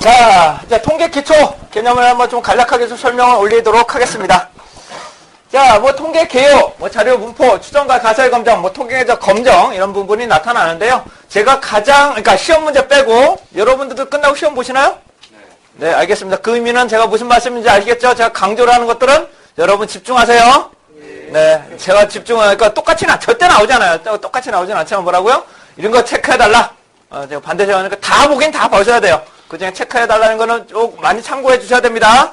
자, 이제 통계 기초 개념을 한번 좀 간략하게 좀 설명을 올리도록 하겠습니다. 자, 뭐 통계 개요, 뭐 자료 분포, 추정과 가설 검정, 뭐 통계적 검정 이런 부분이 나타나는데요. 제가 가장 그러니까 시험 문제 빼고 여러분들도 끝나고 시험 보시나요? 네, 알겠습니다. 그 의미는 제가 무슨 말씀인지 알겠죠? 제가 강조를 하는 것들은 여러분 집중하세요. 네, 제가 집중하니까 똑같이 나 절대 나오잖아요. 또 똑같이 나오진 않지만 뭐라고요? 이런 거 체크해달라. 어, 제가 반드시 하니까 다 보긴 다 보셔야 돼요. 그 중에 체크해달라는 거는 좀 많이 참고해 주셔야 됩니다.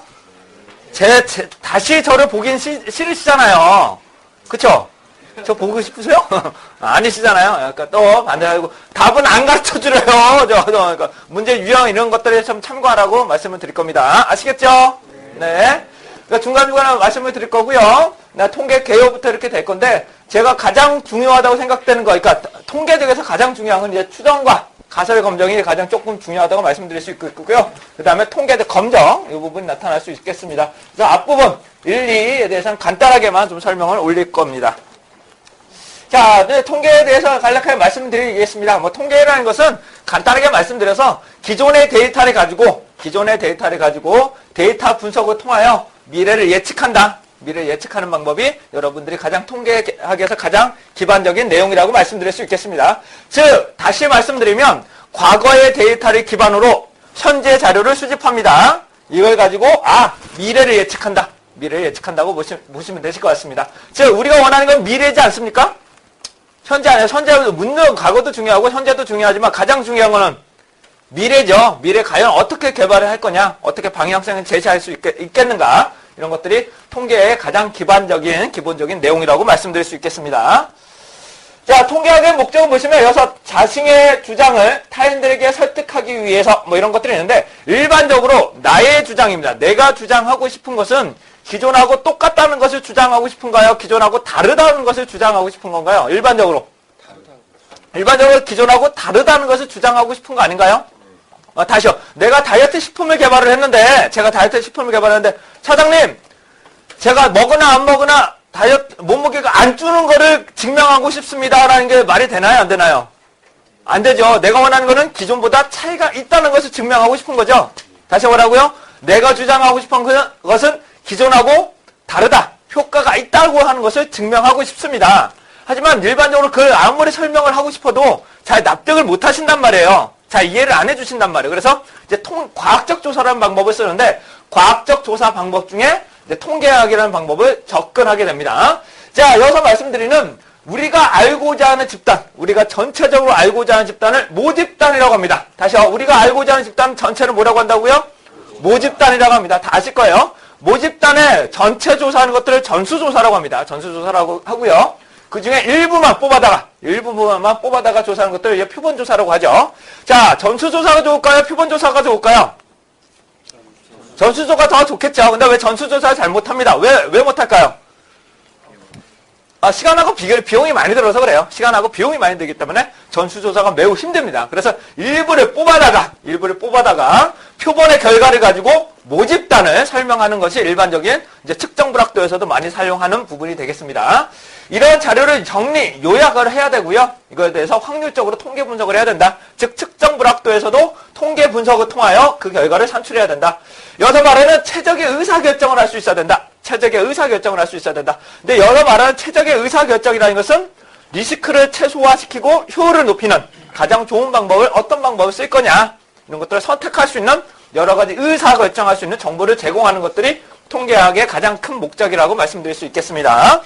제, 제- 다시 저를 보긴 시- 싫으시잖아요. 그쵸? 저 보고 싶으세요? 아니시잖아요. 그러니까 또 반대하고 답은 안 가르쳐 주래요. 저, 저, 그러니까 문제 유형 이런 것들에 좀 참고하라고 말씀을 드릴 겁니다. 아시겠죠? 네. 그러니까 중간중간에 말씀을 드릴 거고요. 나 통계 개요부터 이렇게 될 건데 제가 가장 중요하다고 생각되는 거, 그러니까 통계 중에서 가장 중요한 건 이제 추정과 가설 검정이 가장 조금 중요하다고 말씀드릴 수 있고요. 그 다음에 통계적 검정, 이 부분이 나타날 수 있겠습니다. 그래서 앞부분 1, 2에 대해서는 간단하게만 좀 설명을 올릴 겁니다. 자, 네, 통계에 대해서 간략하게 말씀드리겠습니다. 뭐 통계라는 것은 간단하게 말씀드려서 기존의 데이터를 가지고 기존의 데이터를 가지고 데이터 분석을 통하여 미래를 예측한다. 미래를 예측하는 방법이 여러분들이 가장 통계학에서 가장 기반적인 내용이라고 말씀드릴 수 있겠습니다. 즉, 다시 말씀드리면 과거의 데이터를 기반으로 현재 자료를 수집합니다. 이걸 가지고 아, 미래를 예측한다. 미래를 예측한다고 보시, 보시면 되실 것 같습니다. 즉, 우리가 원하는 건 미래이지 않습니까? 현재 아니에요. 현재, 물론 과거도 중요하고 현재도 중요하지만 가장 중요한 거는 미래죠. 미래 과연 어떻게 개발을 할 거냐, 어떻게 방향성을 제시할 수 있겠, 는가 이런 것들이 통계의 가장 기반적인, 기본적인 내용이라고 말씀드릴 수 있겠습니다. 자, 통계학의 목적은 보시면 여기서 자신의 주장을 타인들에게 설득하기 위해서 뭐 이런 것들이 있는데 일반적으로 나의 주장입니다. 내가 주장하고 싶은 것은 기존하고 똑같다는 것을 주장하고 싶은가요? 기존하고 다르다는 것을 주장하고 싶은 건가요? 일반적으로. 일반적으로 기존하고 다르다는 것을 주장하고 싶은 거 아닌가요? 어, 다시요. 내가 다이어트 식품을 개발을 했는데, 제가 다이어트 식품을 개발했는데, 사장님, 제가 먹으나 안 먹으나 다이어트, 몸무게가 안 주는 거를 증명하고 싶습니다 라는 게 말이 되나요? 안 되나요? 안 되죠. 내가 원하는 거는 기존보다 차이가 있다는 것을 증명하고 싶은 거죠. 다시 뭐라고요? 내가 주장하고 싶은 그- 것은 기존하고 다르다. 효과가 있다고 하는 것을 증명하고 싶습니다. 하지만 일반적으로 그 아무리 설명을 하고 싶어도 잘 납득을 못 하신단 말이에요. 잘 이해를 안 해주신단 말이에요. 그래서 이제 통, 과학적 조사라는 방법을 쓰는데 과학적 조사 방법 중에 이제 통계학이라는 방법을 접근하게 됩니다. 자, 여기서 말씀드리는 우리가 알고자 하는 집단, 우리가 전체적으로 알고자 하는 집단을 모집단이라고 합니다. 다시요. 우리가 알고자 하는 집단 전체를 뭐라고 한다고요? 모집단이라고 합니다. 다 아실 거예요. 모집단의 전체 조사하는 것들을 전수조사라고 합니다. 전수조사라고 하고요. 그 중에 일부만 뽑아다가, 일부만 뽑아다가 조사하는 것들을 이제 표본 조사라고 하죠. 자, 전수조사가 좋을까요? 표본 조사가 좋을까요? 전수 조사가 더 좋겠죠. 근데 왜 전수 조사를 잘 못합니다? 왜, 왜 못할까요? 아, 시간하고 비, 비용이 많이 들어서 그래요. 시간하고 비용이 많이 들기 때문에 전수조사가 매우 힘듭니다. 그래서 일부를 뽑아다가, 일부를 뽑아다가 표본의 결과를 가지고 모집단을 설명하는 것이 일반적인 이제 측정 불확도에서도 많이 사용하는 부분이 되겠습니다. 이런 자료를 정리, 요약을 해야 되고요. 이거에 대해서 확률적으로 통계 분석을 해야 된다. 즉, 측정 불확도에서도 통계 분석을 통하여 그 결과를 산출해야 된다. 여기서 말하는 최적의 의사결정을 할 수 있어야 된다. 최적의 의사결정을 할 수 있어야 된다. 근데 여기서 말하는 최적의 의사결정이라는 것은 리스크를 최소화시키고 효율을 높이는 가장 좋은 방법을 어떤 방법을 쓸 거냐 이런 것들을 선택할 수 있는 여러 가지 의사 결정할 수 있는 정보를 제공하는 것들이 통계학의 가장 큰 목적이라고 말씀드릴 수 있겠습니다.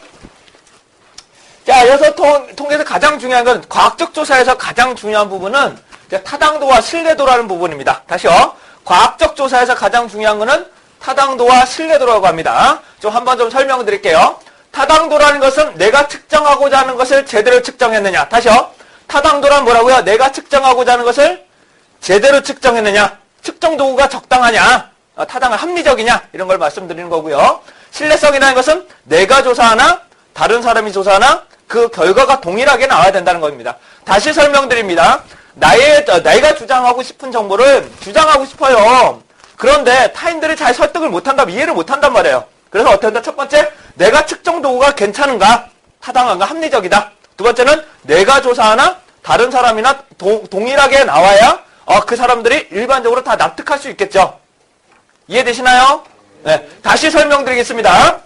자, 여기서 통, 통계에서 가장 중요한 건 과학적 조사에서 가장 중요한 부분은 타당도와 신뢰도라는 부분입니다. 다시요. 과학적 조사에서 가장 중요한 거는 타당도와 신뢰도라고 합니다. 좀 한번 좀 설명을 드릴게요. 타당도라는 것은 내가 측정하고자 하는 것을 제대로 측정했느냐. 다시요. 타당도란 뭐라고요? 내가 측정하고자 하는 것을 제대로 측정했느냐. 측정 도구가 적당하냐. 어, 타당한 합리적이냐. 이런 걸 말씀드리는 거고요. 신뢰성이라는 것은 내가 조사하나 다른 사람이 조사하나 그 결과가 동일하게 나와야 된다는 겁니다. 다시 설명드립니다. 나의, 어, 내가 주장하고 싶은 정보를 주장하고 싶어요. 그런데 타인들이 잘 설득을 못한다, 이해를 못한단 말이에요. 그래서 어떻게 한다? 첫 번째, 내가 측정 도구가 괜찮은가? 타당한가? 합리적이다. 두 번째는 내가 조사하나 다른 사람이나 동, 동일하게 나와야 어, 그 사람들이 일반적으로 다 납득할 수 있겠죠. 이해되시나요? 네, 다시 설명드리겠습니다.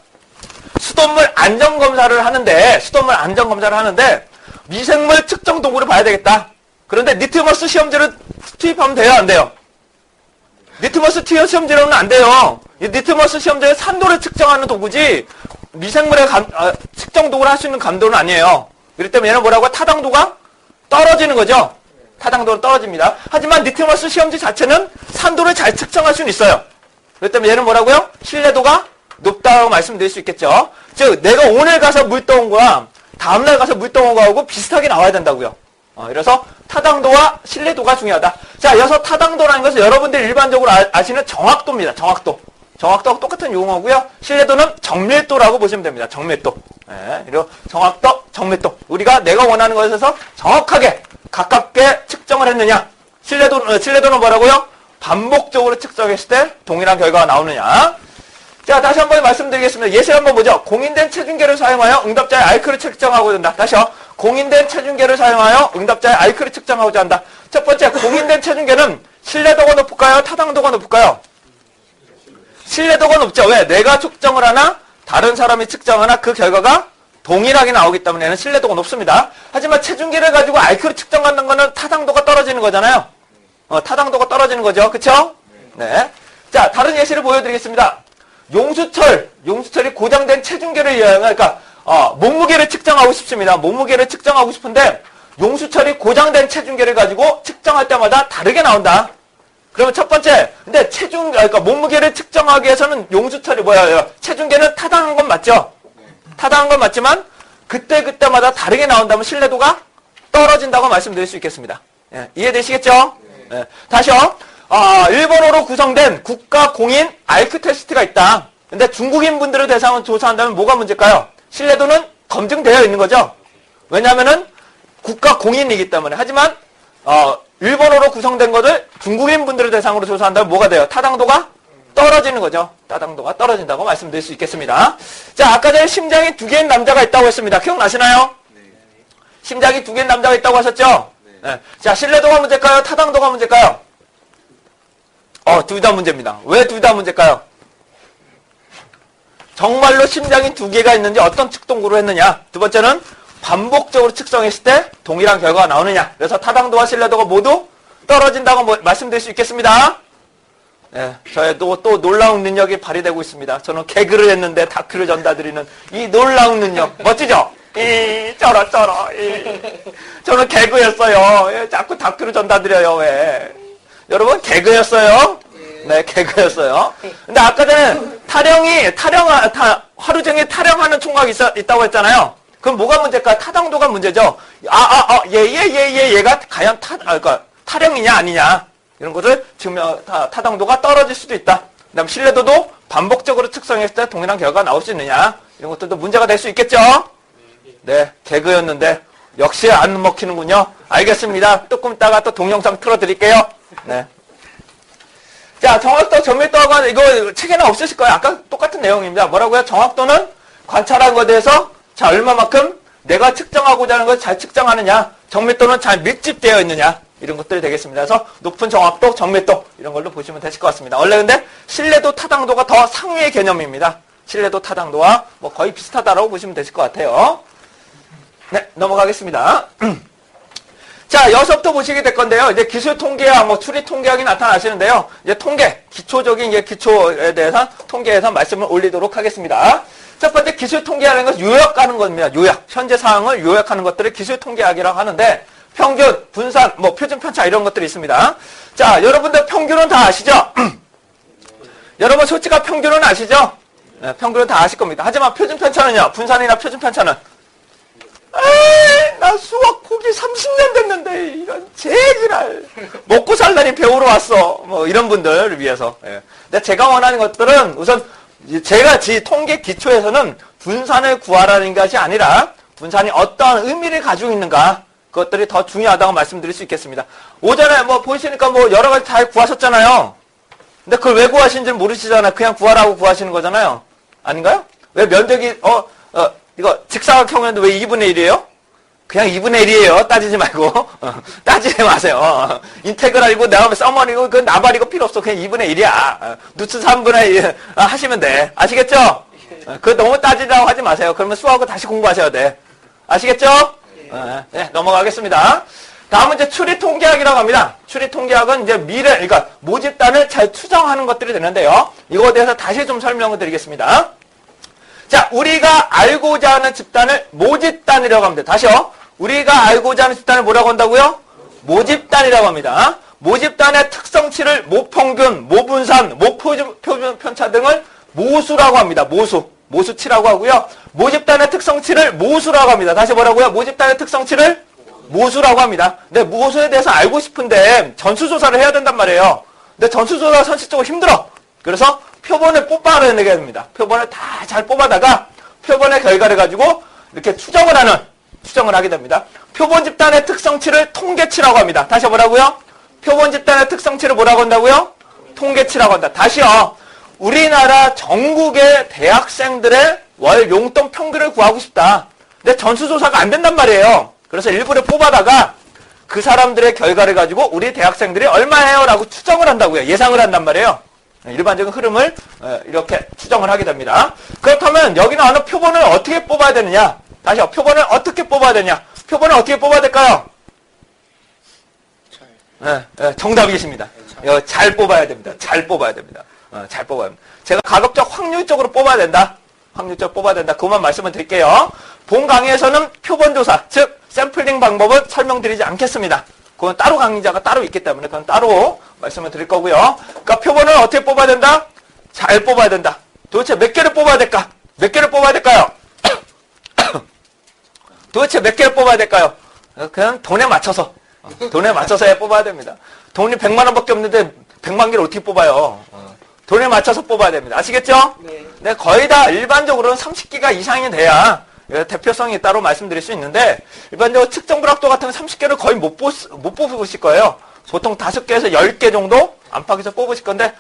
수돗물 안전검사를 하는데, 수돗물 안전검사를 하는데, 미생물 측정 도구를 봐야 되겠다. 그런데 니트머스 시험지를 투입하면 돼요, 안 돼요? 니트머스 티어 시험지로는 안 돼요. 이 니트머스 시험지는 산도를 측정하는 도구지, 미생물의 감- 아, 측정 도구를 할 수 있는 감도는 아니에요. 그렇기 때문에 얘는 뭐라고? 타당도가 떨어지는 거죠. 타당도는 떨어집니다. 하지만 니트머스 시험지 자체는 산도를 잘 측정할 수는 있어요. 그렇기 때문에 얘는 뭐라고요? 신뢰도가 높다고 말씀드릴 수 있겠죠. 즉, 내가 오늘 가서 물 떠온 거랑 다음날 가서 물 떠온 거하고 비슷하게 나와야 된다고요. 어, 그래서 타당도와 신뢰도가 중요하다. 자, 여기서 타당도라는 것은 여러분들 일반적으로 아, 시는 정확도입니다. 정확도. 정확도하고 똑같은 용어고요. 신뢰도는 정밀도라고 보시면 됩니다. 정밀도. 예, 그리고 정확도, 정밀도. 우리가 내가 원하는 것에서 정확하게 가깝게 측정을 했느냐. 신뢰도, 어, 신뢰도는 뭐라고요? 반복적으로 측정했을 때 동일한 결과가 나오느냐. 자, 다시 한 번 말씀드리겠습니다. 예시 한번 보죠. 공인된 체중계를 사용하여 응답자의 알크를 측정하고자 한다. 다시요. 공인된 체중계를 사용하여 응답자의 알크를 측정하고자 한다. 첫 번째, 공인된 체중계는 신뢰도가 높을까요? 타당도가 높을까요? 신뢰도가 높죠. 왜? 내가 측정을 하나, 다른 사람이 측정하나 그 결과가 동일하게 나오기 때문에는 신뢰도가 높습니다. 하지만 체중계를 가지고 알크를 측정하는 거는 타당도가 떨어지는 거잖아요. 어, 타당도가 떨어지는 거죠. 그쵸? 네. 자, 다른 예시를 보여드리겠습니다. 용수철, 용수철이 고장된 체중계를 이용해, 그러니까, 어, 몸무게를 측정하고 싶습니다. 몸무게를 측정하고 싶은데, 용수철이 고장된 체중계를 가지고 측정할 때마다 다르게 나온다. 그러면 첫 번째, 근데 체중, 그러니까 몸무게를 측정하기 위해서는 용수철이 뭐야, 체중계는 타당한 건 맞죠? 타당한 건 맞지만, 그때그때마다 다르게 나온다면 신뢰도가 떨어진다고 말씀드릴 수 있겠습니다. 예, 이해되시겠죠? 예, 다시요. 아, 일본어로 구성된 국가 공인 알크 테스트가 있다. 근데 중국인 분들을 대상으로 조사한다면 뭐가 문제일까요? 신뢰도는 검증되어 있는 거죠. 왜냐하면은 국가 공인이기 때문에. 하지만 어, 일본어로 구성된 것을 중국인 분들을 대상으로 조사한다면 뭐가 돼요? 타당도가 떨어지는 거죠. 타당도가 떨어진다고 말씀드릴 수 있겠습니다. 자, 아까 전에 심장이 두 개인 남자가 있다고 했습니다. 기억나시나요? 심장이 두 개인 남자가 있다고 하셨죠? 네. 자, 신뢰도가 문제일까요? 타당도가 문제일까요? 어, 둘 다 문제입니다. 왜 둘 다 문제일까요? 정말로 심장이 두 개가 있는지 어떤 측동구로 했느냐. 두 번째는 반복적으로 측정했을 때 동일한 결과가 나오느냐. 그래서 타당도와 신뢰도가 모두 떨어진다고 뭐- 말씀드릴 수 있겠습니다. 네, 저에도 또 놀라운 능력이 발휘되고 있습니다. 저는 개그를 했는데 다큐를 전달드리는 이 놀라운 능력. 멋지죠? 이, 쩔어, 쩔어. 이. 저는 개그였어요. 예, 자꾸 다큐를 전달드려요, 왜. 여러분, 개그였어요? 네, 개그였어요. 근데 아까 전에 타령이, 타령, 타, 하루 종일 타령하는 총각이 있, 있다고 했잖아요. 그럼 뭐가 문제일까? 타당도가 문제죠. 아, 아, 아, 얘, 얘, 얘, 얘, 얘가 과연 타, 아, 그러니까 타령이냐, 아니냐. 이런 것을 증명, 타, 타당도가 떨어질 수도 있다. 그 다음 신뢰도도 반복적으로 측정했을 때 동일한 결과가 나올 수 있느냐. 이런 것들도 문제가 될 수 있겠죠? 네, 개그였는데 역시 안 먹히는군요. 알겠습니다. 조금 있다가 또 동영상 틀어드릴게요. 네. 자, 정확도, 정밀도하고 이거 책에는 없으실 거예요. 아까 똑같은 내용입니다. 뭐라고요? 정확도는 관찰한 것에 대해서 자, 얼마만큼 내가 측정하고자 하는 걸잘 측정하느냐. 정밀도는 잘 밀집되어 있느냐. 이런 것들이 되겠습니다. 그래서 높은 정확도, 정밀도 이런 걸로 보시면 되실 것 같습니다. 원래 근데 신뢰도, 타당도가 더 상위의 개념입니다. 신뢰도, 타당도와 뭐 거의 비슷하다라고 보시면 되실 것 같아요. 네, 넘어가겠습니다. 자, 여기서부터 보시게 될 건데요. 이제 기술 통계학, 뭐 추리 통계학이 나타나시는데요. 이제 통계, 기초적인 이제 기초에 대해서 통계에서 말씀을 올리도록 하겠습니다. 첫 번째 기술 통계라는 것은 요약하는 겁니다. 요약. 현재 상황을 요약하는 것들을 기술 통계학이라고 하는데 평균, 분산, 뭐 표준 편차 이런 것들이 있습니다. 자, 여러분들 평균은 다 아시죠? 여러분 솔직한 평균은 아시죠? 네, 평균은 다 아실 겁니다. 하지만 표준 편차는요. 분산이나 표준 편차는 에이, 나 수학 포기 30년 됐는데 이런 제기랄 먹고 살라니 배우러 왔어 뭐 이런 분들을 위해서 예. 근데 제가 원하는 것들은 우선 제가 지 통계 기초에서는 분산을 구하라는 것이 아니라 분산이 어떠한 의미를 가지고 있는가 그것들이 더 중요하다고 말씀드릴 수 있겠습니다 오전에 뭐 보시니까 뭐 여러 가지 잘 구하셨잖아요 근데 그걸 왜 구하시는지 모르시잖아요 그냥 구하라고 구하시는 거잖아요 아닌가요? 왜 면적이 어, 어 이거 직사각형인데 왜 2분의 1이에요? 그냥 2분의 1이에요. 따지지 말고. 어, 따지지 마세요. 어, 인테그랄이고, 내가 서머리고, 그 나발이고 필요 없어. 그냥 2분의 1이야. 누츠 3분의 1 하시면 돼. 아시겠죠? 어, 그거 너무 따지라고 하지 마세요. 그러면 수학을 다시 공부하셔야 돼. 아시겠죠? 어, 네, 넘어가겠습니다. 다음은 이제 추리 통계학이라고 합니다. 추리 통계학은 이제 미래, 그러니까 모집단을 잘 추정하는 것들이 되는데요. 이거에 대해서 다시 좀 설명을 드리겠습니다. 자, 우리가 알고자 하는 집단을 모집단이라고 합니다. 다시요. 우리가 알고자 하는 집단을 뭐라고 한다고요? 모집단이라고 합니다. 모집단의 특성치를 모평균, 모분산, 모표준 편차 등을 모수라고 합니다. 모수. 모수치라고 하고요. 모집단의 특성치를 모수라고 합니다. 다시 뭐라고요? 모집단의 특성치를 모수라고 합니다. 근데 모수에 대해서 알고 싶은데 전수조사를 해야 된단 말이에요. 근데 전수조사가 선식적으로 힘들어. 그래서 표본을 뽑아내게 됩니다. 표본을 다 잘 뽑아다가 표본의 결과를 가지고 이렇게 추정을 하는, 추정을 하게 됩니다. 표본 집단의 특성치를 통계치라고 합니다. 다시 뭐라고요? 표본 집단의 특성치를 뭐라고 한다고요? 통계치라고 한다. 다시요. 우리나라 전국의 대학생들의 월 용돈 평균을 구하고 싶다. 근데 전수조사가 안 된단 말이에요. 그래서 일부를 뽑아다가 그 사람들의 결과를 가지고 우리 대학생들이 얼마예요? 라고 추정을 한다고요. 예상을 한단 말이에요. 일반적인 흐름을 어, 이렇게 추정을 하게 됩니다. 그렇다면 여기 나오는 표본을 어떻게 뽑아야 되느냐? 다시요. 표본을 어떻게 뽑아야 되냐? 표본을 어떻게 뽑아야 될까요? 네, 네, 정답이십니다. 이거 잘 뽑아야 됩니다. 잘 뽑아야 됩니다. 어, 잘 뽑아야 됩니다. 제가 가급적 확률적으로 뽑아야 된다. 확률적으로 뽑아야 된다. 그것만 말씀을 드릴게요. 본 강의에서는 표본조사, 즉 샘플링 방법은 설명드리지 않겠습니다. 그건 따로 강의자가 따로 있기 때문에 그건 따로 말씀을 드릴 거고요. 그러니까 표본을 어떻게 뽑아야 된다? 잘 뽑아야 된다. 도대체 몇 개를 뽑아야 될까? 몇 개를 뽑아야 될까요? 도대체 몇 개를 뽑아야 될까요? 그냥 돈에 맞춰서 돈에 맞춰서 해 뽑아야 됩니다. 돈이 100만 원밖에 없는데 100만 개를 어떻게 뽑아요? 돈에 맞춰서 뽑아야 됩니다. 아시겠죠? 네. 네, 거의 다 일반적으로는 30개가 이상이 돼야 예, 대표성이 따로 말씀드릴 수 있는데 일반적으로 측정 불확도 같은 건 30개를 거의 못, 뽑, 못 뽑으실 거예요. 보통 5개에서 10개 정도 안팎에서 뽑으실 건데